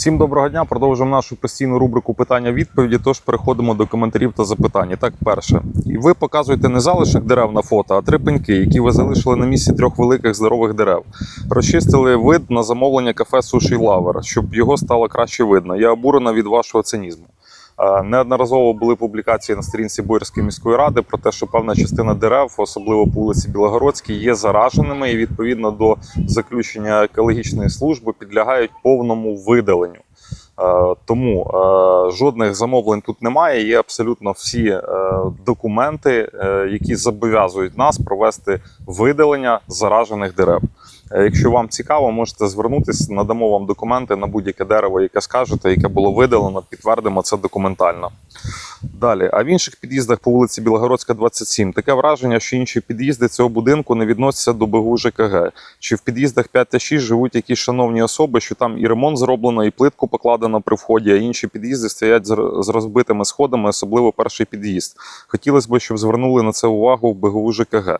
Всім доброго дня. Продовжуємо нашу постійну рубрику питання-відповіді. Тож переходимо до коментарів та запитань. Так, перше, і ви показуєте не залишок дерев на фото, а три пеньки, які ви залишили на місці трьох великих здорових дерев. Розчистили вид на замовлення кафе Суші Лавер, щоб його стало краще видно. Я обурена від вашого цинізму. Е, Неодноразово були публікації на сторінці Боярської міської ради про те, що певна частина дерев, особливо по вулиці Білогородській, є зараженими і відповідно до заключення екологічної служби підлягають повному видаленню. Е, Тому е, жодних замовлень тут немає. Є абсолютно всі е, документи, які зобов'язують нас провести видалення заражених дерев. Якщо вам цікаво, можете звернутися, надамо вам документи на будь-яке дерево, яке скажете, яке було видалено, підтвердимо це документально. Далі, а в інших під'їздах по вулиці Білогородська, 27, таке враження, що інші під'їзди цього будинку не відносяться до БГУ ЖКГ. Чи в під'їздах 5 та 6 живуть якісь шановні особи, що там і ремонт зроблено, і плитку покладено при вході, а інші під'їзди стоять з розбитими сходами, особливо перший під'їзд. Хотілося б, щоб звернули на це увагу в БГУ ЖКГ.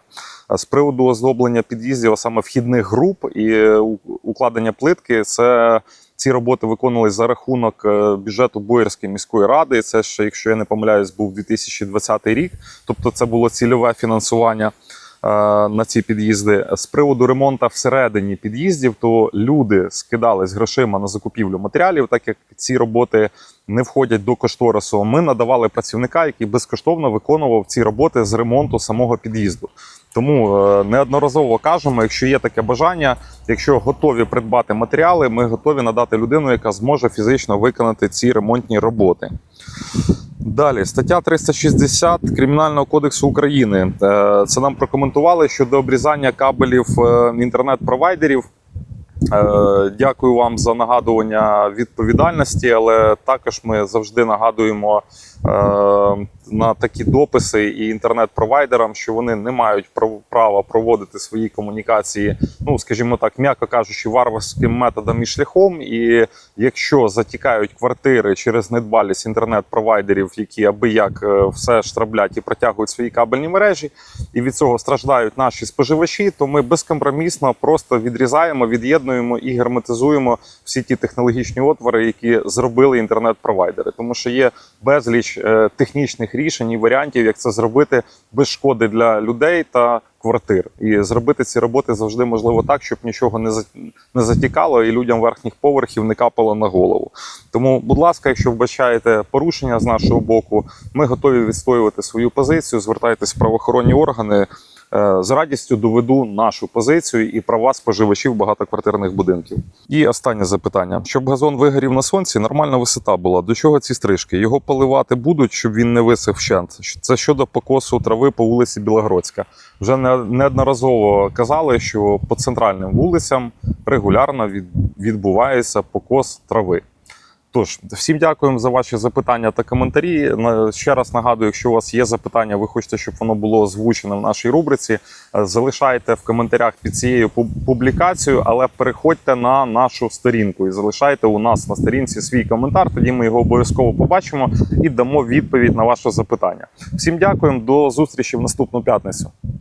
А з приводу оздоблення під'їздів, а саме вхідних груп і е, укладення плитки, це ці роботи виконувалися за рахунок е, бюджету Боярської міської ради. Це ще, якщо я не помиляюсь, був 2020 рік. Тобто, це було цільове фінансування е, на ці під'їзди. З приводу ремонту всередині під'їздів, то люди скидались грошима на закупівлю матеріалів, так як ці роботи не входять до кошторису. Ми надавали працівника, який безкоштовно виконував ці роботи з ремонту самого під'їзду. Тому е, неодноразово кажемо, якщо є таке бажання, якщо готові придбати матеріали, ми готові надати людину, яка зможе фізично виконати ці ремонтні роботи. Далі, стаття 360 Кримінального кодексу України. Е, Це нам прокоментували щодо обрізання кабелів е, інтернет-провайдерів. Е, Дякую вам за нагадування відповідальності, але також ми завжди нагадуємо е, на такі дописи і інтернет-провайдерам, що вони не мають прав- права проводити свої комунікації, ну скажімо так, м'яко кажучи, варварським методом і шляхом. І якщо затікають квартири через недбалість інтернет-провайдерів, які аби як е, все штраблять і протягують свої кабельні мережі, і від цього страждають наші споживачі, то ми безкомпромісно просто відрізаємо, від'єднуємо і герметизуємо всі ті технологічні отвори, які зробили інтернет-провайдери, тому що є безліч е, технічних рішень і варіантів, як це зробити без шкоди для людей та квартир. І зробити ці роботи завжди можливо так, щоб нічого не затікало і людям верхніх поверхів не капало на голову. Тому, будь ласка, якщо вбачаєте порушення з нашого боку, ми готові відстоювати свою позицію. Звертайтесь в правоохоронні органи. Е, З радістю доведу нашу позицію і права споживачів багатоквартирних будинків. І останнє запитання: щоб газон вигорів на сонці, нормальна висота була. До чого ці стрижки? Його поливати будуть, щоб він не висив вщент. Це щодо покосу трави по вулиці Білогородська. Вже не- неодноразово казали, що по центральним вулицям регулярно від- відбувається покос трави. Тож, всім дякуємо за ваші запитання та коментарі. Ще раз нагадую, якщо у вас є запитання, ви хочете, щоб воно було озвучено в нашій рубриці, е, залишайте в коментарях під цією публікацією, але переходьте на нашу сторінку і залишайте у нас на сторінці свій коментар. Тоді ми його обов'язково побачимо і дамо відповідь на ваше запитання. Всім дякуємо, до зустрічі в наступну п'ятницю.